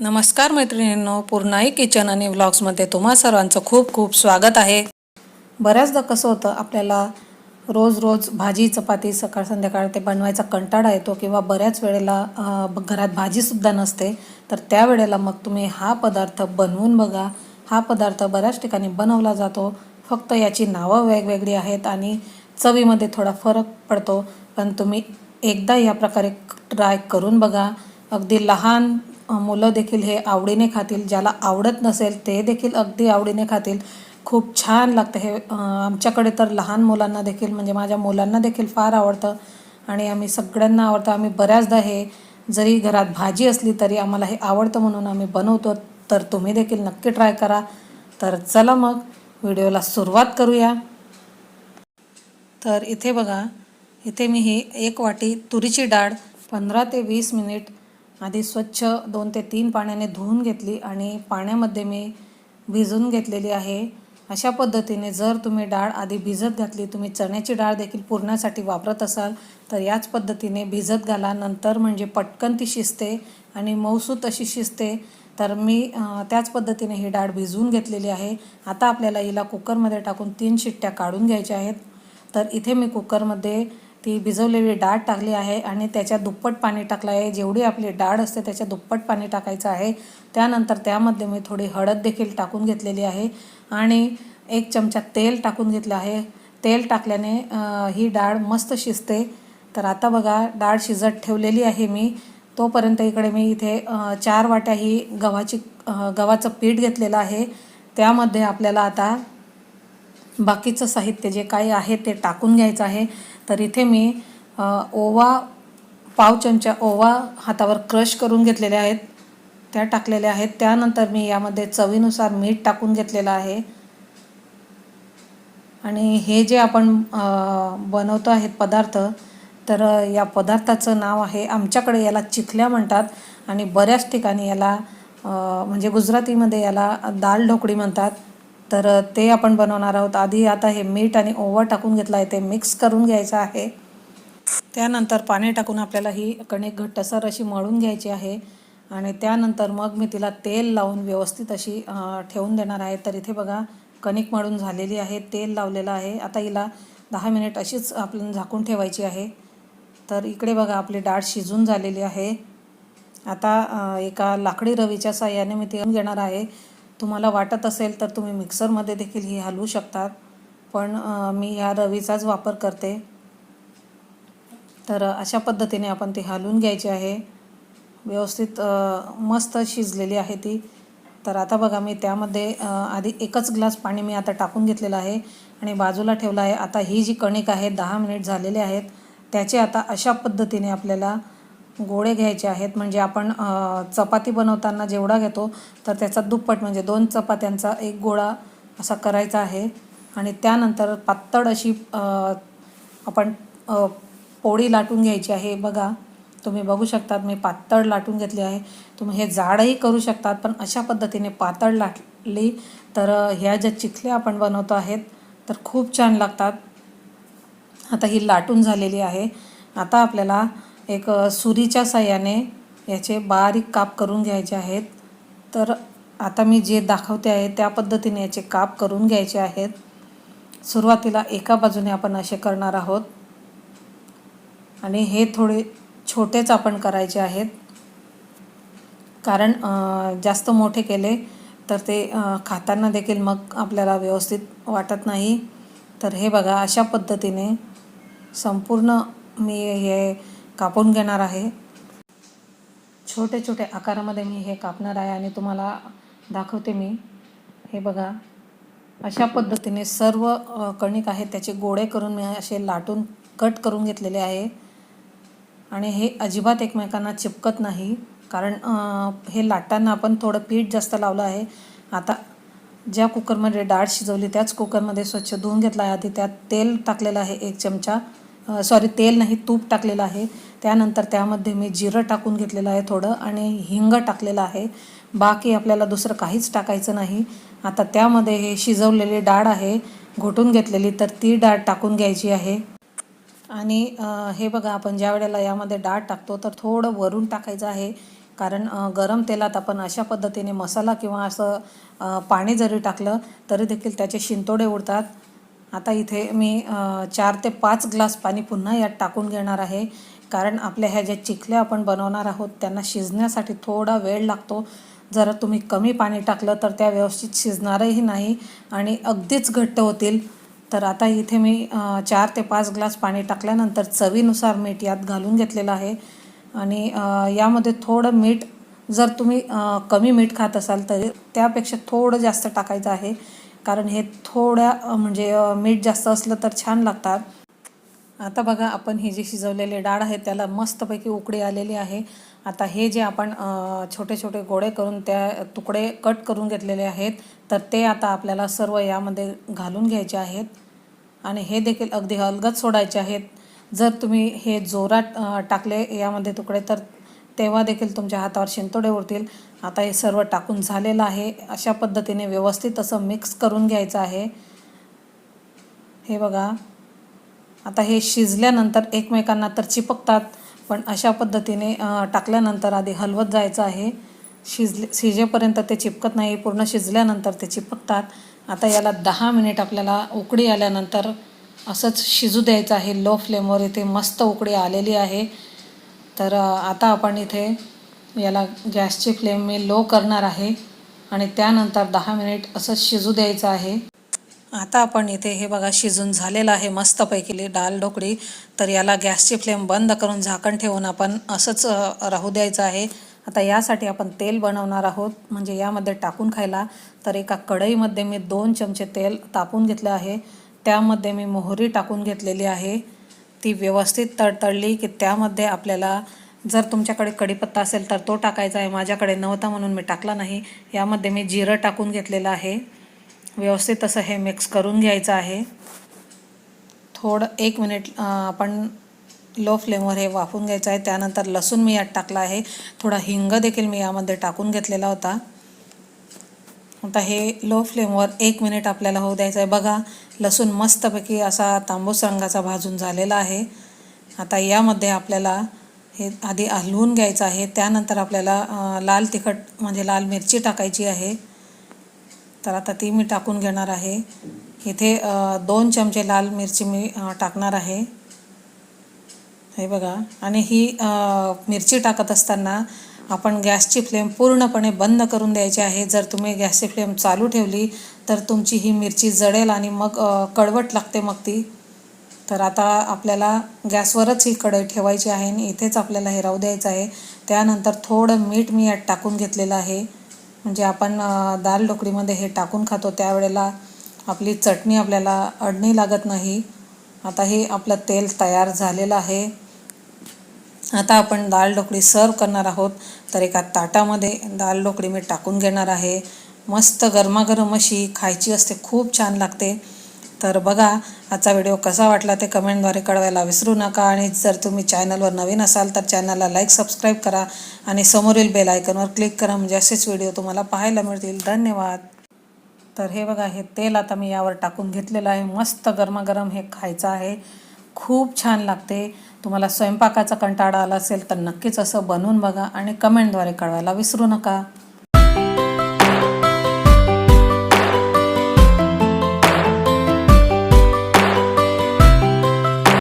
नमस्कार मैत्रिणींनो पूर्णाई किचन आणि व्लॉग्समध्ये तुम्हा सर्वांचं खूप खूप स्वागत आहे. बऱ्याचदा कसं होतं आपल्याला रोज रोज भाजी चपाती सकाळ संध्याकाळ ते बनवायचा कंटाळा येतो किंवा बऱ्याच वेळेला घरात भाजीसुद्धा नसते तर त्यावेळेला मग तुम्ही हा पदार्थ बनवून बघा. हा पदार्थ बऱ्याच ठिकाणी बनवला जातो. फक्त याची नावं वेगवेगळी आहेत आणि चवीमध्ये थोडा फरक पडतो. पण तुम्ही एकदा या प्रकारे ट्राय करून बघा. अगदी लहान मुलं देखील हे आवडीने खातील ज्याला आवडत नसेल ते देखील अगदी आवडीने खातील. खूप छान लागतं हे. आमच्याकडे तर लहान मुलांना देखील म्हणजे माझ्या मुलांना देखील फार आवडतं आणि आम्ही सगळ्यांना आवडतं. आम्ही बऱ्याचदा हे जरी घरात भाजी असली तरी आम्हाला हे आवडतं म्हणून आम्ही बनवतो. तर तुम्ही देखील नक्की ट्राय करा. तर चला मग व्हिडिओला सुरुवात करूया. तर इथे बघा इथे मी ही एक वाटी तुरीची डाळ पंधरा ते वीस मिनिट आधी स्वच्छ दोन ते तीन पाण्याने धुवून घेतली आणि पाण्यामध्ये मी भिजून घेतलेली आहे. अशा पद्धतीने जर तुम्ही डाळ आधी भिजत घातली तुम्ही चण्याची डाळ देखील पुरण्यासाठी वापरत असाल तर याच पद्धतीने भिजत घाला. नंतर म्हणजे पटकन ती शिजते आणि मऊसूत अशी शिजते. तर मी त्याच पद्धतीने ही डाळ भिजवून घेतलेली आहे. आता आपल्याला हिला कुकरमध्ये टाकून तीन शिट्ट्या काढून घ्यायच्या आहेत. तर इथे मी कुकरमध्ये ती भिजवलेली डाळ टाकली आहे आणि त्याच्या दुप्पट पाणी टाकलं आहे. जेवढी आपली डाळ असते त्याच्या दुप्पट पाणी टाकायचं आहे. त्यानंतर त्यामध्ये मी थोडी हळद देखील टाकून घेतलेली आहे आणि एक चमचा तेल टाकून घेतलं आहे. तेल टाकल्याने ही डाळ मस्त शिजते. तर आता बघा डाळ शिजत ठेवलेली आहे मी. तोपर्यंत इकडे मी इथे चार वाट्या ही गव्हाची गव्हाचं पीठ घेतलेलं आहे. त्यामध्ये आपल्याला आता बाकीचं साहित्य जे काही आहे ते टाकून घ्यायचं आहे. तर इथे मी ओवा पाव चमचा ओवा हातावर क्रश करून घेतलेले आहेत. त्या टाकलेल्या आहेत. त्यानंतर मी यामध्ये चवीनुसार मीठ टाकून घेतलेलं आहे. आणि हे जे आपण बनवतो आहेत पदार्थ तर या पदार्थाचं नाव आहे आमच्याकडे याला चिखल्या म्हणतात. आणि बऱ्याच ठिकाणी याला म्हणजे गुजरातीमध्ये याला दाल ढोकळी म्हणतात. तर ते आपण बनवणार आहोत. आधी आता हे मीठ आणि ओवा टाकून घेतलं आहे. ते मिक्स करून घ्यायचं आहे. त्यानंतर पाणी टाकून आपल्याला ही कणिक घट्टसर अशी मळून घ्यायची आहे. आणि त्यानंतर मग मी तिला तेल लावून व्यवस्थित अशी ठेवून देणार आहे. तर इथे बघा कणिक मळून झालेली आहे. तेल लावलेलं आहे. आता हिला दहा मिनिट अशीच आपण झाकून ठेवायची आहे. तर इकडे बघा आपली डाळ शिजून झालेली आहे. आता एका लाकडी रवीच्या साह्याने मी ती घेणार आहे. तुम्हाला वाटत असेल तर तुम्ही मिक्सरमध्ये देखील ही हलवू शकतात. पण मी ह्या रवीचाच वापर करते. तर अशा पद्धतीने आपण ती हलवून घ्यायची आहे. व्यवस्थित मस्त शिजलेली आहे ती. तर आता बघा मी त्यामध्ये आधी एकच ग्लास पाणी मी आता टाकून घेतलेलं आहे आणि बाजूला ठेवलं आहे. आता ही जी कणिक आहे दहा मिनिट झालेले आहेत. त्याचे आता अशा पद्धतीने आपल्याला गोळे घ्यायचे आहेत. म्हणजे आपण चपाती बनवताना जेवढा घेतो तर त्याचा दुप्पट म्हणजे दोन चपात्यांचा एक गोळा असा करायचा आहे. आणि त्यानंतर पातळ अशी आपण पोळी लाटून घ्यायची आहे. बघा तुम्ही बघू शकतात मी पातळ लाटून घेतली आहे. तुम्ही हे जाडही करू शकतात पण अशा पद्धतीने पातळ लाटली तर ह्या ज्या चिखल्या आपण बनवतो आहेत तर खूप छान लागतात. आता ही लाटून झालेली आहे. आता आपल्याला एक सुरीच्या साह्याने याचे बारीक काप करून घ्यायचे आहेत. तर आता मी जे दाखवते आहे त्या पद्धतीने याचे काप करून घ्यायचे आहेत. सुरुवातीला एका बाजूने आपण असे करणार आहोत. आणि हे थोडे छोटेच आपण करायचे आहेत. कारण जास्त मोठे केले तर ते खाताना देखील मग आपल्याला व्यवस्थित वाटत नाही. तर हे बघा अशा पद्धतीने संपूर्ण मी हे कापून घेणार आहे. छोटे छोटे आकारामध्ये मी हे कापणार आहे आणि तुम्हाला दाखवते मी. हे बघा. अशा पद्धतीने सर्व कणिक आहेत त्याचे गोळे करून मी असे लाटून कट करून घेतलेले आहे. आणि हे अजिबात एकमेकांना चिपकत नाही. कारण हे लाटताना आपण थोडं पीठ जास्त लावलं आहे. आता ज्या कुकरमध्ये डाळ शिजवली त्याच कुकरमध्ये स्वच्छ धुवून घेतला आहे. आधी त्यात तेल टाकलेलं आहे एक चमचा. सॉरी तेल नाही तूप टाकलेलं आहे. त्यानंतर त्यामध्ये मी जिरं टाकून घेतलेलं आहे थोडं आणि हिंग टाकलेलं आहे. बाकी आपल्याला दुसरं काहीच टाकायचं नाही. आता त्यामध्ये हे शिजवलेली डाळ आहे घोटून घेतलेली तर ती डाळ टाकून घ्यायची आहे. आणि हे बघा आपण ज्या वेळेला यामध्ये डाळ टाकतो तर थोडं वरून टाकायचं आहे. कारण गरम तेलात आपण अशा पद्धतीने मसाला किंवा असं पाणी जरी टाकलं तरी देखील त्याचे शिंतोडे उडतात. आता इथे मी चार ते पाच ग्लास पाणी पुन्हा यात टाकून घेणार आहे. कारण आपल्या ह्या ज्या चिखल्या आपण बनवणार आहोत त्यांना शिजण्यासाठी थोडा वेळ लागतो. जर तुम्ही कमी पाणी टाकलं तर त्या व्यवस्थित शिजणारही नाही आणि अगदीच घट्ट होतील. तर आता इथे मी चार ते पाच ग्लास पाणी टाकल्यानंतर चवीनुसार मीठ यात घालून घेतलेलं आहे. आणि यामध्ये थोडं मीठ जर तुम्ही कमी मीठ खात असाल तरी त्यापेक्षा थोडं जास्त टाकायचं आहे. कारण हे थोड्या म्हणजे मीठ जास्त असलं तर छान लागतात. आता बघा आपण ही जी शिजवलेले डाळ आहे त्याला मस्तपैकी उकडी आलेली आहे. आता हे जे आपण छोटे छोटे गोळे करून त्या तुकडे कट करून घेतलेले आहेत तर ते आता आपल्याला सर्व यामध्ये घालून घ्यायचे आहेत. आणि हे देखील अगदी अलगद सोडायचे आहेत. जर तुम्ही हे जोरात टाकले यामध्ये तुकडे तर तेव्हा देखील तुमच्या हातावर शिंतोडे उरतील आता हे सर्व टाकून झालेलं आहे. अशा पद्धतीने व्यवस्थित असं मिक्स करून घ्यायचं आहे. हे बघा. आता हे शिजल्यानंतर एकमेकांना तर चिपकतात पण अशा पद्धतीने टाकल्यानंतर आधी हलवत जायचं आहे. शिजले शिजेपर्यंत ते चिपकत नाही पूर्ण शिजल्यानंतर ते चिपकतात. आता याला दहा मिनिट आपल्याला उकडी आल्यानंतर असंच शिजू द्यायचं आहे. लो फ्लेमवर इथे मस्त उकडी आलेली आहे. तर आता आपण इथे याला गॅसची फ्लेम मी लो करणार आहे आणि त्यानंतर दहा मिनिट असंच शिजू द्यायचं आहे. आता आपण इथे हे बघा शिजून झालेलं आहे. मस्तपैकी डाळ ढोकळी. तर याला गॅसची फ्लेम बंद करून झाकण ठेवून आपण असंच राहू द्यायचं आहे. आता यासाठी आपण तेल बनवणार आहोत. म्हणजे यामध्ये टाकून खायला. तर एका कढईमध्ये मी दोन चमचे तेल तापून घेतलं आहे. त्यामध्ये मी मोहरी टाकून घेतलेली आहे. ती व्यवस्थित तडतडली की त्यामध्ये आपल्याला जर तुमच्याकडे कढीपत्ता असेल तर तो टाकायचा आहे. माझ्याकडे नव्हता म्हणून मी टाकला नाही. यामध्ये मी जिरं टाकून घेतलेलं आहे. व्यवस्थित असं हे मिक्स करून घ्यायचं आहे. थोडं एक मिनिट आपण लो फ्लेमवर हे वाफून घ्यायचं आहे. त्यानंतर लसूण मी यात टाकला आहे. थोडा हिंग देखील मी यामध्ये टाकून घेतलेला होता. आता हे लो फ्लेमवर एक मिनिट आपल्याला होऊ द्यायचं आहे. बघा लसूण मस्तपैकी असा तांबूस रंगाचा भाजून झालेला आहे. आता यामध्ये आपल्याला हे आधी हलवून घ्यायचं आहे. त्यानंतर आपल्याला लाल तिखट म्हणजे लाल मिरची टाकायची आहे. तर आता ती मी टाकून घेणार आहे. इथे दोन चमचे लाल मिरची मी टाकणार आहे. हे बघा. आणि ही मिरची टाकत असताना आपण गॅसची फ्लेम पूर्णपणे बंद करून द्यायची आहे. जर तुम्ही गॅसची फ्लेम चालू ठेवली तर तुमची ही मिरची जळेल आणि मग कडवट लागते मग ती. तर आता आपल्याला गॅसवरच ही कढई ठेवायची आहे आणि इथेच आपल्याला हे राहू द्यायचं आहे. त्यानंतर थोडं मीठ मी यात टाकून घेतलेलं आहे. म्हणजे आपण दाल ढोकळीमध्ये हे टाकून खातो त्यावेळेला आपली चटणी आपल्याला अडणी लागत नाही. आता हे आपलं तेल तयार झालेलं आहे. आता आपण दाल ढोकळी सर्व करणार आहोत तर एका ताटामध्ये दाल ढोकळी मी टाकून घेणार आहे. मस्त गरमागरम अशी खायची असते खूप छान लागते. तर बघा आजचा व्हिडिओ कसा वाटला ते कमेंटद्वारे कळवायला विसरू नका. आणि जर तुम्ही चॅनलवर नवीन असाल तर चॅनलला लाईक सबस्क्राईब करा. आणि समोरील बेल आयकनवर क्लिक करा. म्हणजे असेच व्हिडिओ तुम्हाला पाहायला मिळतील. धन्यवाद. तर हे बघा हे तेल आता मी यावर टाकून घेतलेलं आहे. मस्त गरमागरम हे खायचं आहे. खूप छान लागते. तुम्हाला स्वयंपाकाचा कंटाळा आला असेल तर नक्कीच असं बनवून बघा आणि कमेंटद्वारे कळवायला विसरू नका.